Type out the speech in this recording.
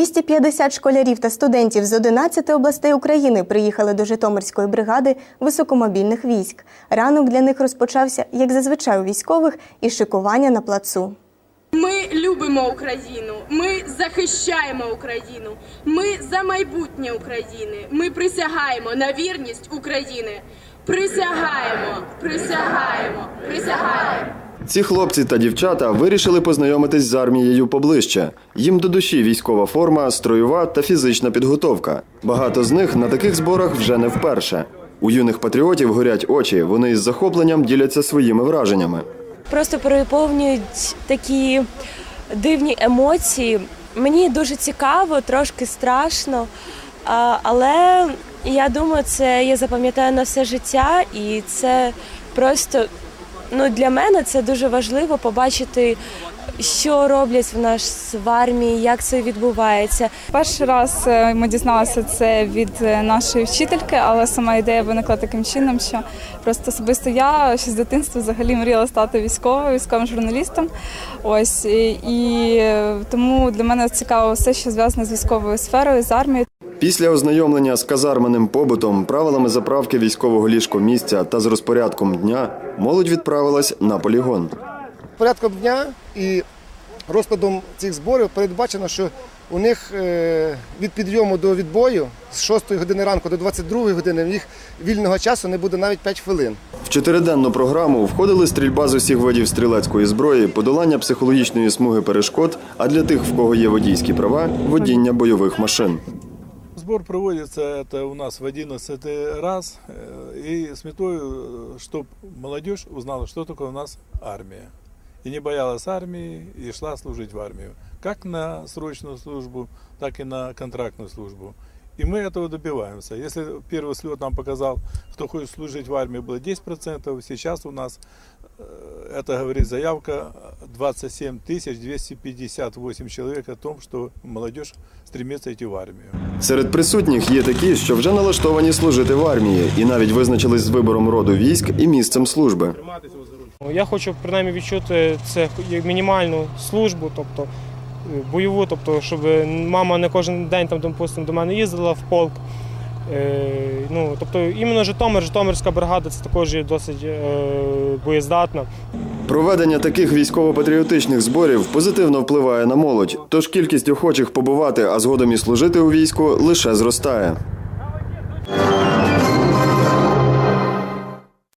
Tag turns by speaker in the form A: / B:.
A: 250 школярів та студентів з 11 областей України приїхали до Житомирської бригади високомобільних військ. Ранок для них розпочався, як зазвичай у військових, із шикування на плацу.
B: Ми любимо Україну, ми захищаємо Україну, ми за майбутнє України. Ми присягаємо на вірність України. Присягаємо, присягаємо, присягаємо.
C: Ці хлопці та дівчата вирішили познайомитись з армією поближче. Їм до душі військова форма, строєва та фізична підготовка. Багато з них на таких зборах вже не вперше. У юних патріотів горять очі. Вони із захопленням діляться своїми враженнями.
D: просто переповнюють такі дивні емоції. Мені дуже цікаво, трошки страшно, але я думаю, це я запам'ятаю на все життя, і це просто ну, для мене це дуже важливо побачити, що роблять в нас в армії, як це відбувається.
E: Перший раз е, ми дізналися це від е, нашої вчительки, але сама ідея виникла таким чином, що просто особисто я ще з дитинства взагалі мріяла стати військовою, військовим журналістом. Ось і, е, тому для мене цікаво все, що зв'язане з військовою сферою, з армією.
C: Після ознайомлення з казарменним побутом, правилами заправки військового ліжкомісця та з розпорядком дня, молодь відправилась на полігон.
F: порядком дня і розкладом цих зборів передбачено, що у них е, від підйому до відбою з 6 години ранку до 22 години в їх вільного часу не буде навіть 5 хвилин.
C: В чотириденну програму входили стрільба з усіх видів стрілецької зброї, подолання психологічної смуги перешкод, а для тих, в кого є водійські права, водіння бойових машин.
G: Сбор проводится это у нас в 11 раз э, и с метой, чтобы молодежь узнала, что такое у нас армия. И не боялась армии и шла служить в армию. Как на срочную службу, так и на контрактную службу. И мы этого добиваемся. Если первый слет нам показал, кто хочет служить в армии, было 10%, сейчас у нас, э, это говорит заявка, 27 258 человек о том, что молодежь стремится идти в армию.
C: Серед присутніх є такі, що вже налаштовані служити в армії, і навіть визначились з вибором роду військ і місцем служби.
H: Я хочу принаймні відчути це як мінімальну службу, тобто е, бойову, тобто, щоб мама не кожен день там, допустим, до мене їздила в полк. Е, ну, тобто іменно Житомир, Житомирська бригада це також є досить е, боєздатна.
C: Проведення таких військово-патріотичних зборів позитивно впливає на молодь, тож кількість охочих побувати, а згодом і служити у війську лише зростає.